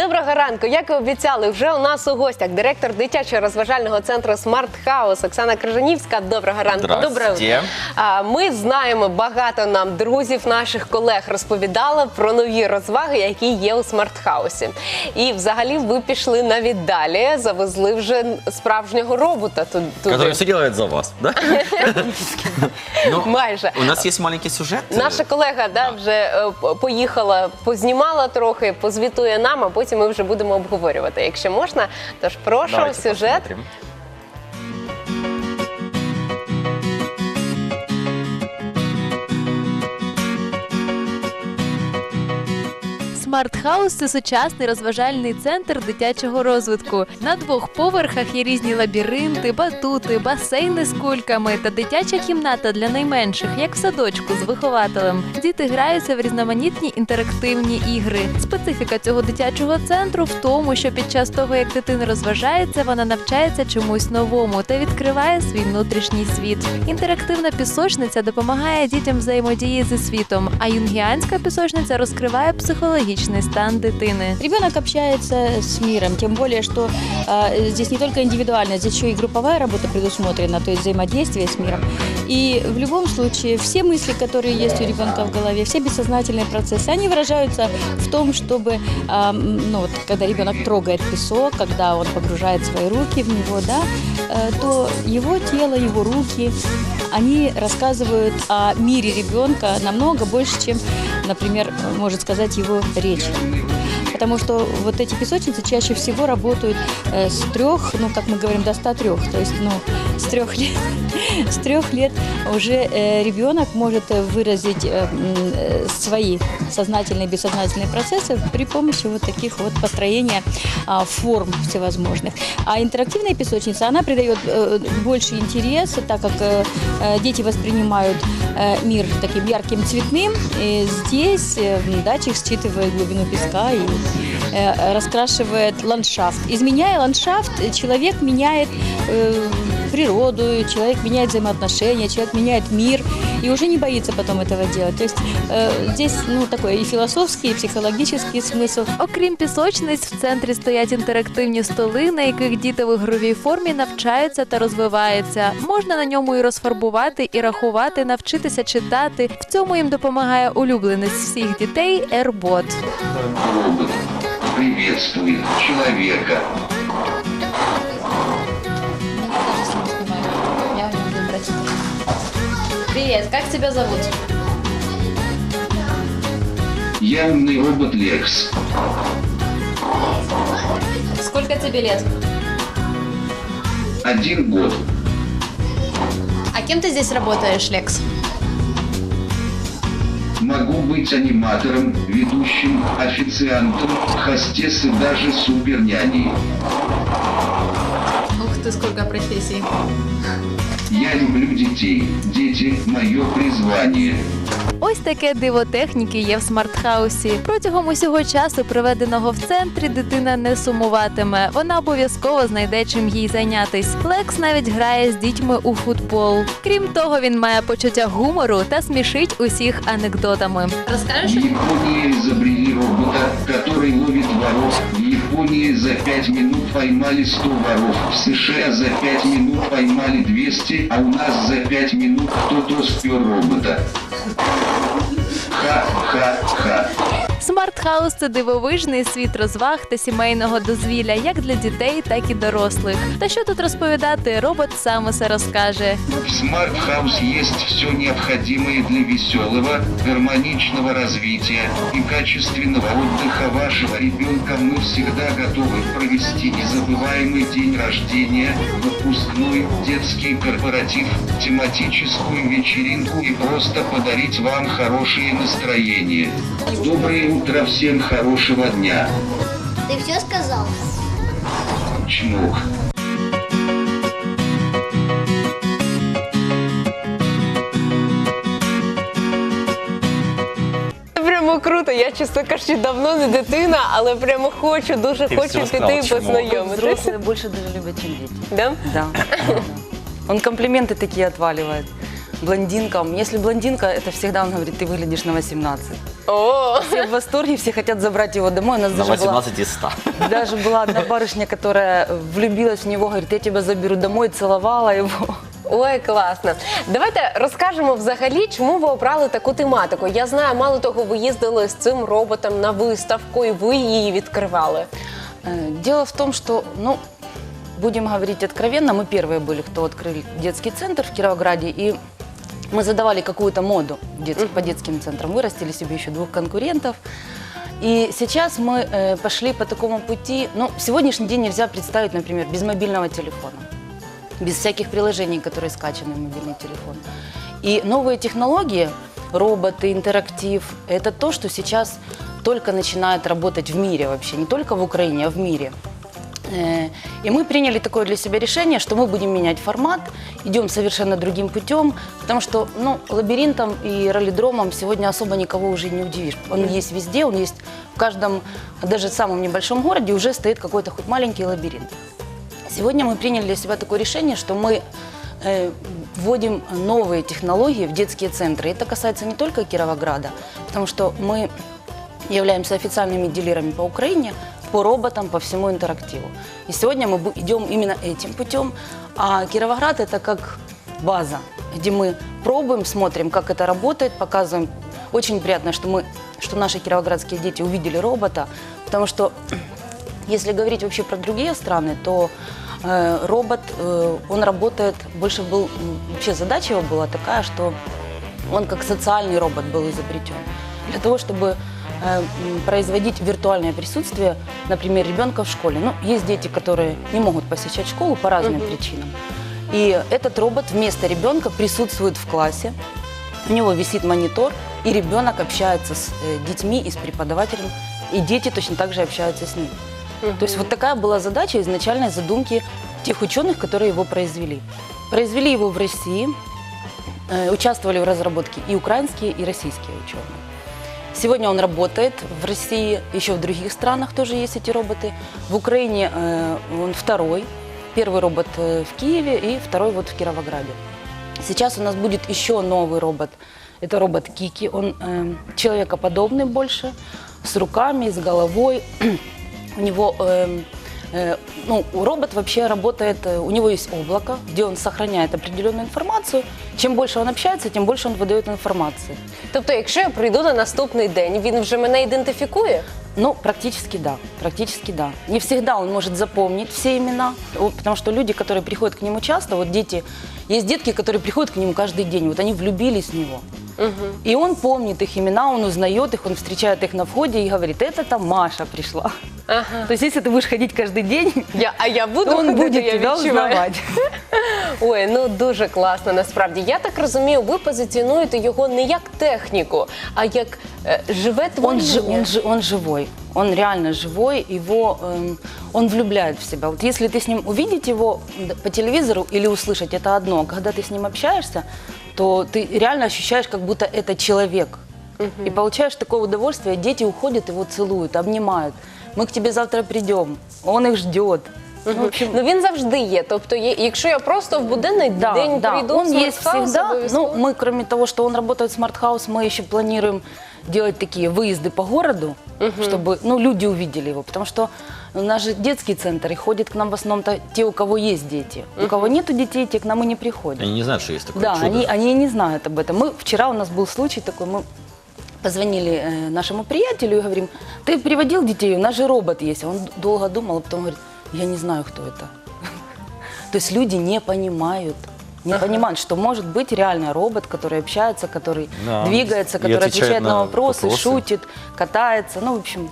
Доброго ранку. Як і обіцяли, вже у нас у гостях директор дитячого розважального центру Смарт Хаус Оксана Крижанівська. Доброго ранку. Здравствуйте. Ми знаємо багато нам друзів, наших колег розповідали про нові розваги, які є у Смарт Хаусі. І взагалі ви пішли навіть далі, завезли вже справжнього робота ту- туди. Который все делает за вас, да? Ну, Майже. У нас есть маленький сюжет. Наша колега да, вже е, поїхала, познімала трохи, позвітує нам, а потім ми вже будемо обговорювати. Якщо можна, тож прошу Давайте сюжет. посмотрим. Смарт-хаус це сучасний розважальний центр дитячого розвитку. На двох поверхах є різні лабіринти, батути, басейни з кульками та дитяча кімната для найменших, як в садочку з вихователем. Діти граються в різноманітні інтерактивні ігри. Специфіка цього дитячого центру в тому, що під час того, як дитина розважається, вона навчається чомусь новому та відкриває свій внутрішній світ. Інтерактивна пісочниця допомагає дітям взаємодії зі світом, а юнгіанська пісочниця розкриває психологічний стан дитини. Ребенок общается с миром, тем более, что э, здесь не только индивидуальная, здесь еще и групповая работа предусмотрена, то есть взаимодействие с миром. И в любом случае все мысли, которые есть у ребенка в голове, все бессознательные процессы, они выражаются в том, чтобы, э, ну, вот, когда ребенок трогает песок, когда он погружает свои руки в него, да, э, то его тело, его руки, они рассказывают о мире ребенка намного больше, чем, например, может сказать его речь. Потому что вот эти песочницы чаще всего работают э, с трех, ну, как мы говорим, до 103. То есть, ну, с трех лет, с трех лет уже э, ребенок может э, выразить э, свои сознательные и бессознательные процессы при помощи вот таких вот построения а, форм всевозможных. А интерактивная песочница, она придает больше интереса, так как дети воспринимают мир таким ярким цветным. И здесь датчик считывает глубину песка и раскрашивает ландшафт. Изменяя ландшафт, человек меняет природу, человек меняет взаимоотношения, человек меняет мир и уже не боится потом этого делать. То есть э, здесь ну, такой и философский, и психологический смысл. Окрім пісочниць, в центрі стоять інтерактивні столи, на яких діти в ігровій формі навчаються та розвиваються. Можна на ньому і розфарбувати, і рахувати, навчитися читати. В цьому їм допомагає улюбленець всіх дітей Ербот. робот приветствует Привіт, як тебе зовут? Я умный робот Лекс. Сколько тебе лет? Один год. А кем ты здесь работаешь, Лекс? Могу быть аниматором, ведущим, официантом, хостес и даже суперняней. Ты, сколько профессий. Я люблю детей. Дети – мое призвание. Ось таке диво техніки є в смарт-хаусі. Протягом усього часу, проведеного в центрі, дитина не сумуватиме. Вона обов'язково знайде чим їй зайнятись. Лекс навіть грає з дітьми у футбол. Крім того, він має почуття гумору та смішить усіх анекдотами. В Розкажеш? Японии изобрели робота, который ловит воров. Японии за 5 минут поймали 100 воров. В США за 5 минут поймали 200, а у нас за 5 минут кто-то спер робота. Ха-ха-ха. Смарт-хаус це дивовижний світ розваг та сімейного дозвілля, як для дітей, так і дорослих. Та що тут розповідати, робот сам усе розкаже. В Smart House есть все необходимое для веселого, гармоничного развития и качественного отдыха вашего ребенка. Мы всегда готовы провести незабываемый день рождения, выпускной, детский корпоратив, тематическую вечеринку и просто подарить вам хорошее настроение. Доброе утро всем, хорошего дня. Ты все сказал? Чмок. Прямо круто. Я чесно кажучи, давно не дитина, але прямо хочу, дуже Ти хочу все піти і чому? познайомитися. Взрослые больше даже любят, чем дети. Да? Да. Он комплименты такие отваливает. Блондинкам. Если блондинка, это всегда он говорит, ты выглядишь на 18. О, Все в восторге, все хотят забрать его домой. У нас На даже была, 18 из 100. даже была одна барышня, которая влюбилась в него, говорит, я тебя заберу домой, целовала его. Ой, класно. Давайте розкажемо взагалі, чому ви обрали таку тематику. Я знаю, мало того, ви їздили з цим роботом на виставку, і ви її відкривали. Э, Дело в том, что, ну, будем говорить откровенно, мы первые были, кто открыли детский центр в Кировограде, и мы задавали какую-то моду дет- по детским центрам, вырастили себе еще двух конкурентов. И сейчас мы э, пошли по такому пути. Ну, сегодняшний день нельзя представить, например, без мобильного телефона, без всяких приложений, которые скачаны в мобильный телефон. И новые технологии, роботы, интерактив, это то, что сейчас только начинает работать в мире вообще, не только в Украине, а в мире. Э, И мы приняли такое для себя решение, что мы будем менять формат, идем совершенно другим путем, потому что ну, лабиринтом и роллидромом сегодня особо никого уже не удивишь. Он есть везде, он есть в каждом, даже самом небольшом городе уже стоит какой-то хоть маленький лабиринт. Сегодня мы приняли для себя такое решение, что мы э, вводим новые технологии в детские центры. Это касается не только Кировограда, потому что мы являемся официальными дилерами по Украине, по роботам, по всему интерактиву. И сегодня мы идем именно этим путем. А Кировоград это как база, где мы пробуем, смотрим, как это работает, показываем. Очень приятно, что мы, что наши кировоградские дети увидели робота, потому что если говорить вообще про другие страны, то э, робот, э, он работает, больше был, вообще задача его была такая, что он как социальный робот был изобретен. Для того, чтобы производить виртуальное присутствие, например, ребенка в школе. Ну, есть дети, которые не могут посещать школу по разным причинам. И этот робот вместо ребенка присутствует в классе, у него висит монитор, и ребенок общается с э, детьми и с преподавателем, и дети точно так же общаются с ним. То есть вот такая была задача изначальной задумки тех ученых, которые его произвели. Произвели его в России, э, участвовали в разработке и украинские, и российские ученые. Сегодня он работает в России, еще в других странах тоже есть эти роботы. В Украине э, он второй. Первый робот э, в Киеве и второй вот в Кировограде. Сейчас у нас будет еще новый робот. Это робот Кики. Он э, человекоподобный больше, с руками, с головой. У него э, ну, робот вообще работает, э, у него есть облако, где он сохраняет определенную информацию. Чем больше он общается, тем больше он выдает информации. Тобто, якщо я прийду на наступний день, він вже мене ідентифікує? Ну, практически да, практически да. Не всегда он может запомнить все имена, вот, потому что люди, которые приходят к нему часто, вот дети, есть детки, которые приходят к нему каждый день, вот они влюбились в него. И он помнит их имена, он узнает их, он встречает их на входе и говорит, это там Маша пришла. Ага. То есть, если ты будешь ходить каждый день, Я, а я буду то он ходити, будет я тебя відчуваю. узнавать. Ой, ну дуже класно насправді. Я так розумію, ви позиціонуєте його не як техніку, а як е, живе Он, творіння. жи- он, жи- он живой, он реально живой, его, эм, он влюбляет в себя. Вот если ты с ним увидеть его д- по телевизору или услышать, это одно. А Когда ты с ним общаешься, то ты реально ощущаешь, как будто это человек. И получаешь такое удовольствие, дети уходят, его целуют, обнимают. Мы к тебе завтра придем, он их ждет. Ну, в общем, Ну він завжди є. Тобто, є- якщо я просто в буденний да, день да, прийду он в есть смарт-хаус, всегда. Ну, обов'язково. мы, кроме того, что он работает в Smart House, мы еще планируем делать такие выезды по городу, чтобы ну, люди увидели его. Потому что у нас же детский центр, и ходят к нам в основном-то те, у кого есть дети. У кого нету детей, те к нам и не приходят. Они не знают, что есть такое Да, чудо. они, они не знают об этом. Мы, вчера у нас был случай такой, мы позвонили э, нашему приятелю и говорим, ты приводил детей, у нас же робот есть. Он долго думал, а потом говорит, я не знаю, кто это. То есть люди не понимают, не понимают, что может быть реально робот, который общается, который Да, двигается, и который отвечает отвечает на, на вопросы, вопросы. шутит, катается. Ну, в общем,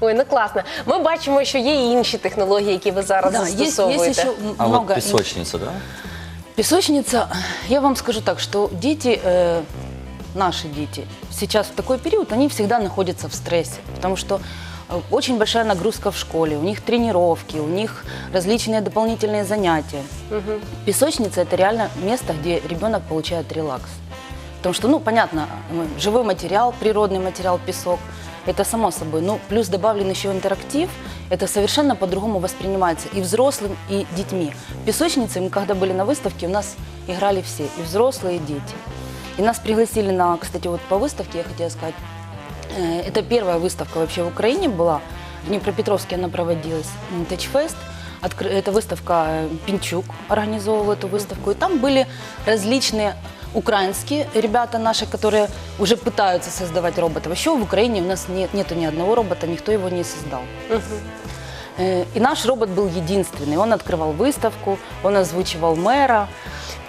Ой, ну класно. Ми бачимо, що є і інші технології, які ви зараз да, есть, застосовуєте. есть еще А много... вот песочница, да? Песочница, я вам скажу так, что дети, э, наши дети, сейчас в такой период, они всегда находятся в стрессе, потому что э, очень большая нагрузка в школе, у них тренировки, у них различные дополнительные занятия. Песочница – это реально место, где ребенок получает релакс. Потому что, ну, понятно, э, живой материал, природный материал, песок, это само собой. Ну, плюс добавлен еще интерактив, это совершенно по-другому воспринимается и взрослым, и детьми. В песочнице, мы когда были на выставке, у нас играли все, и взрослые, и дети. И нас пригласили на, кстати, вот по выставке, я хотела сказать, Э, Это первая выставка вообще в Украине была. В Днепропетровске она проводилась. Тачфест. Эта выставка э, Пинчук организовывал эту выставку. И там были различные украинские ребята наши, которые уже пытаются создавать робота. Вообще в Украине у нас нет, нету ни одного робота, никто его не создал. Э, И наш робот был единственный. Он открывал выставку, он озвучивал мэра.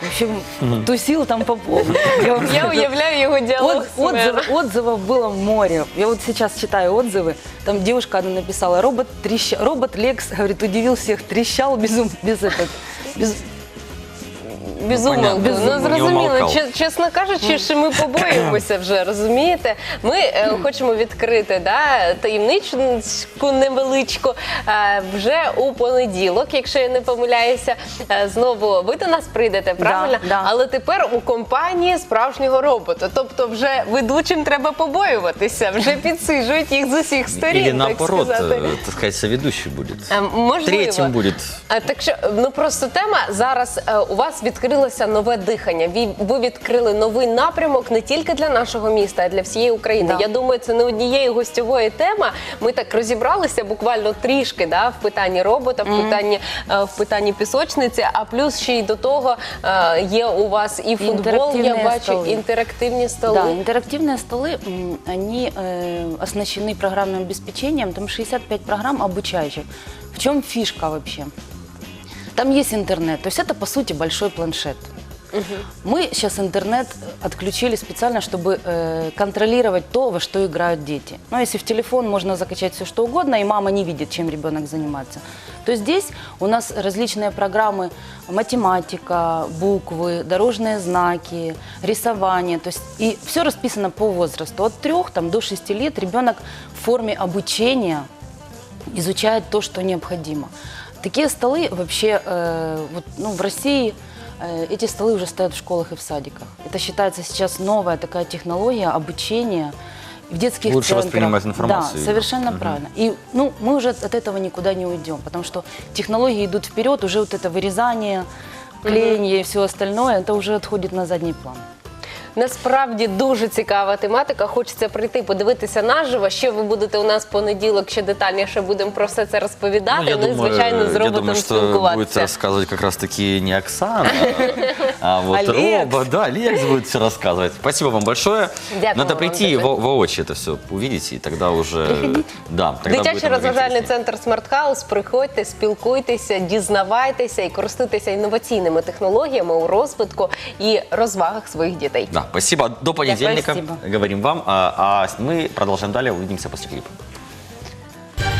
В общем, тусил там по полной. Я уявляю мером. отзыв- отзывов было море. Я вот сейчас читаю отзывы. Там девушка одна написала, робот трещал, робот Лекс, говорит, удивил всех, трещал без, без этот, без- Без Ну, понятно. Ну зрозуміло, умовкав. Че- чесно кажучи, що ми побоюємося вже, розумієте? Ми е, хочемо відкрити да, таємничку невеличку е, вже у понеділок, якщо я не помиляюся. Е, знову ви до нас прийдете, правильно? да. Але тепер у компанії справжнього робота. Тобто, вже ведучим треба побоюватися, вже підсижують їх з усіх сторін. Или так наоборот, сказати. э, так сказать, соведущий будет. Е, Можливо. Третьим будет. А, так що ну просто тема зараз е, у вас відкрилося нове дихання. Ви, ви відкрили новий напрямок не тільки для нашого міста, а й для всієї України. Да. Я думаю, це не однієї гостьової теми. Ми так розібралися буквально трішки да, в питанні робота, в питанні е, в питанні пісочниці. А плюс ще й до того е, є у вас і футбол. Я Інтерактивні бачу столи. інтерактивні столи. Да, интерактивные столы, м, они э, оснащены программным обеспечением, там 65 программ обучающих. В чем фишка вообще? Там есть интернет, то есть это по сути большой планшет. Мы сейчас интернет отключили специально, чтобы э, контролировать то, во что играют дети. Ну, если в телефон можно закачать все что угодно, и мама не видит, чем ребенок занимается, то здесь у нас различные программы математика, буквы, дорожные знаки, рисование. То есть и все расписано по возрасту. От трех там, до шести лет ребенок в форме обучения изучает то, что необходимо. Такие столы вообще э, вот, ну, в России э, эти столы уже стоят в школах и в садиках. Это считается сейчас новая такая технология обучения в детских Лучше центрах. воспринимать информацию. Да, совершенно правильно. И ну, мы уже от этого никуда не уйдем, потому что технологии идут вперед, уже вот это вырезание, клеение и все остальное, это уже отходит на задний план. Насправді дуже цікава тематика. Хочеться прийти подивитися наживо. Ще ви будете у нас в понеділок, ще детальніше будемо про все це розповідати. Ну, і звичайно з я роботом думаю, что будет спілкуватися. рассказывать как раз-таки не Оксана, а вот Алекс. Роба. Да, Лекс будет все рассказывать. Спасибо вам большое. Дякую Надо вам прийти и дуже. во- воочию это все увидеть, и тогда уже... Да, тогда будет Дитячий намного розважальний интереснее. центр Смартхаус. Приходьте, спілкуйтеся, дізнавайтеся і користуйтеся інноваційними технологіями у розвитку і розвагах своїх дітей. Да, Спасибо. До понедельника. Спасибо. Говорим вам. А, а мы продолжаем далее. Увидимся после клипа.